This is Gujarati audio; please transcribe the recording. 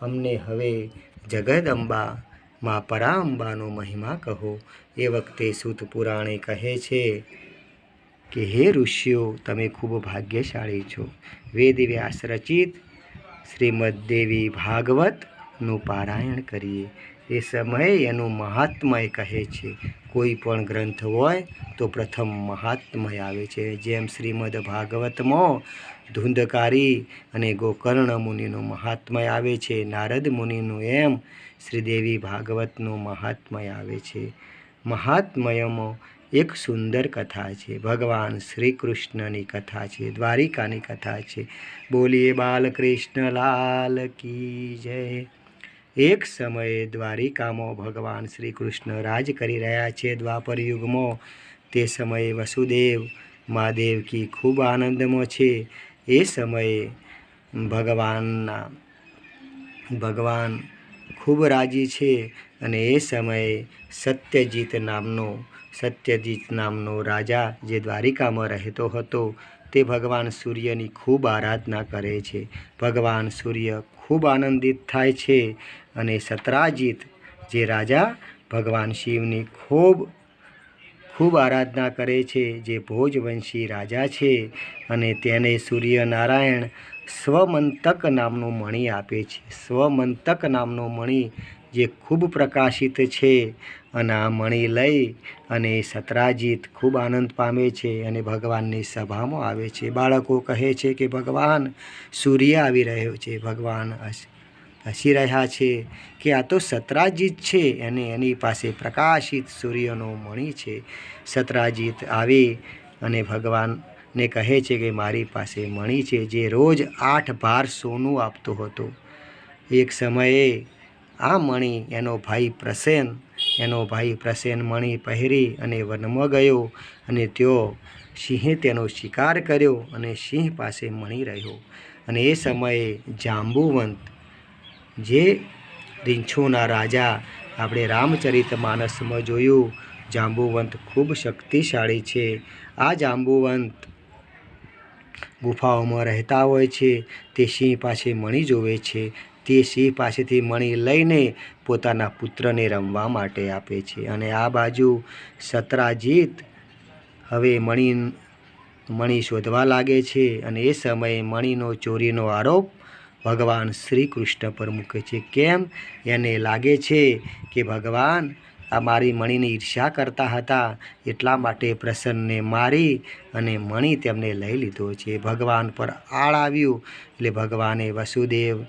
અમને હવે જગદંબા, માં પરાંબાનો મહિમા કહો. એ વખતે સૂત પુરાણે કહે છે કે, હે ઋષિઓ, તમે ખૂબ ભાગ્યશાળી છો. વેદ રચિત શ્રીમદ દેવી ભાગવતનું પારાયણ કરીએ. એ સમયે એનું મહાત્મય કહે છે, કોઈ પણ ગ્રંથ હોય તો પ્રથમ મહાત્મય આવે છે. જેમ શ્રીમદ ભાગવતમાં ધુંધકારી અને ગોકર્ણ મુનિનું મહાત્મય આવે છે, નારદ મુનિનું એમ શ્રીદેવી ભાગવતનું મહાત્મય આવે છે. મહાત્મયમાં એક સુંદર કથા છે. ભગવાન શ્રી કૃષ્ણની કથા છે, દ્વારિકાની કથા છે. બોલીએ બાલકૃષ્ણ લાલ કી જય. એક સમયે દ્વારિકામાં ભગવાન શ્રી કૃષ્ણ રાજ કરી રહ્યા છે દ્વાપર યુગમાં. તે સમયે વસુદેવ મા દેવકી ખૂબ આનંદમાં છે. એ સમયે ભગવાનના, ભગવાન ખૂબ રાજી છે અને એ સમયે સત્યજીત નામનો સત્યજીત નામનો રાજા જે દ્વારિકામાં રહેતો હતો, તે ભગવાન સૂર્યની ખૂબ આરાધના કરે છે. ભગવાન સૂર્ય ખૂબ આનંદિત થાય છે અને સતરાજીત જે રાજા ભગવાન શિવની ખૂબ ખૂબ આરાધના કરે છે, જે ભોજવંશી રાજા છે અને તેને સૂર્યનારાયણ સ્વમંતક નામનો મણિ આપે છે. સ્વમંતક નામનો મણિ જે ખૂબ પ્રકાશિત છે અને આ મણિ લઈ અને સતરાજીત ખૂબ આનંદ પામે છે અને ભગવાનની સભામાં આવે છે. બાળકો કહે છે કે, ભગવાન, સૂર્ય આવી રહ્યો છે. ભગવાન હસ- રહ્યા છે કે આ તો સતરાજીત છે અને એની પાસે પ્રકાશિત સૂર્યનો મણિ છે. સતરાજીત આવી અને ભગવાનને કહે છે કે મારી પાસે મણી છે જે રોજ આઠ ભાર સોનું આપતો હતો. એક સમયે આ મણી એનો ભાઈ પ્રસેન, એનો ભાઈ પ્રસેન મણી પહેરી અને વનમાં ગયો અને તેઓ સિંહે તેનો શિકાર કર્યો અને સિંહ પાસે મણી રહ્યો. અને એ સમયે જાંબુવંત, જે રીંછોના રાજા આપણે રામચરિત માનસમાં જોયું, જાંબુવંત ખૂબ શક્તિશાળી છે. આ જાંબુવંત ગુફાઓમાં રહેતા હોય છે, તે સિંહ પાસે મણી જોવે છે. તે સિંહ પાસેથી મણી લઈને પોતાના પુત્રને રમવા માટે આપે છે અને આ બાજુ સતરાજીત હવે મણી મણી શોધવા લાગે છે અને એ સમયે મણીનો ચોરીનો આરોપ ભગવાન શ્રી કૃષ્ણ પર મૂકે છે. કેમ? એને લાગે છે કે ભગવાન આ મારી મણીની ઈર્ષ્યા કરતા હતા. એટલા માટે પ્રસન્નને મારી અને મણી તેમને લઈ લીધો. છે ભગવાન પર આળ આવ્યું, એટલે ભગવાને વસુદેવ